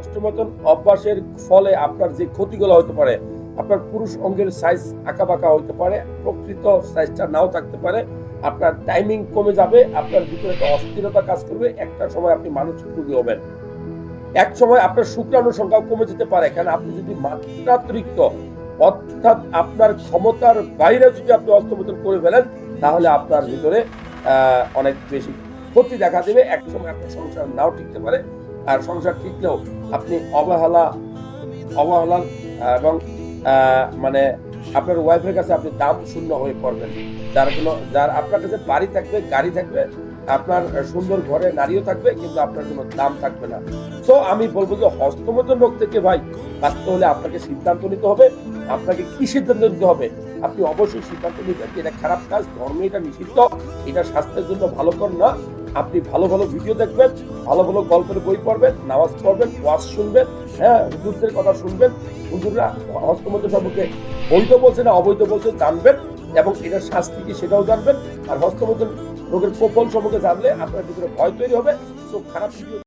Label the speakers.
Speaker 1: অষ্টমতন অভ্যাসের ফলে আপনার যে ক্ষতিগুলো হতে পারে, আপনার পুরুষ অঙ্গের সাইজ আঁকা বাঁকা হতে পারে, প্রকৃত সাইজটা নাও থাকতে পারে, আপনার টাইমিং কমে যাবে, আপনার ভিতরে একটা অস্থিরতা কাজ করবে, একটা সময় আপনি মানসিক রোগী হবেন। এক সময় আপনার শুক্রাণু সংখ্যা কমে যেতে পারে কারণ আপনি যদি মাত্রাতিরিক্ত, অর্থাৎ আপনার ক্ষমতার বাইরে যদি আপনি অস্তমতন করে ফেলেন, তাহলে আপনার ভিতরে অনেক বেশি ক্ষতি দেখা দেবে, এক সময় আপনার সংসার নাও টিকতে পারে আর সংসার টিকলেও আপনি অবহেলা অবহেলা এবং মানে আপনার ওয়াইফের কাছে আপনি দাম শূন্য হয়ে পড়বেন। যার কোনো, যার আপনার কাছে বাড়ি থাকবে, গাড়ি থাকবে, আপনার সুন্দর ঘরে নারীও থাকবে, কিন্তু আপনার কোনো দাম থাকবে না। তো আমি বলব যে হস্তমতন লোক থেকে ভাই, বাঁচতে হলে আপনাকে সিদ্ধান্ত নিতে হবে, আপনাকে কি সিদ্ধান্ত নিতে হবে? আপনি অবশ্যই সিদ্ধান্ত নিতে এটা খারাপ কাজ, ধর্মে এটা নিষিদ্ধ, এটা স্বাস্থ্যের জন্য ভালো কর না। আপনি ভালো ভালো ভিডিও দেখবেন, ভালো ভালো গল্পের বই পড়বেন, নামাজ পড়বেন, ওয়াজ শুনবেন হ্যাঁ হুজুরদের কথা শুনবেন, হুজুররা হস্তমত সম্পর্কে বৈধ বলছে না অবৈধ বলছে জানবেন এবং এটার শাস্তি কি সেটাও জানবেন। আর হস্তমত রোগের প্রবল সম্পর্কে জানলে আপনার ভিতরে ভয় তৈরি হবে। সব খারাপ ভিডিও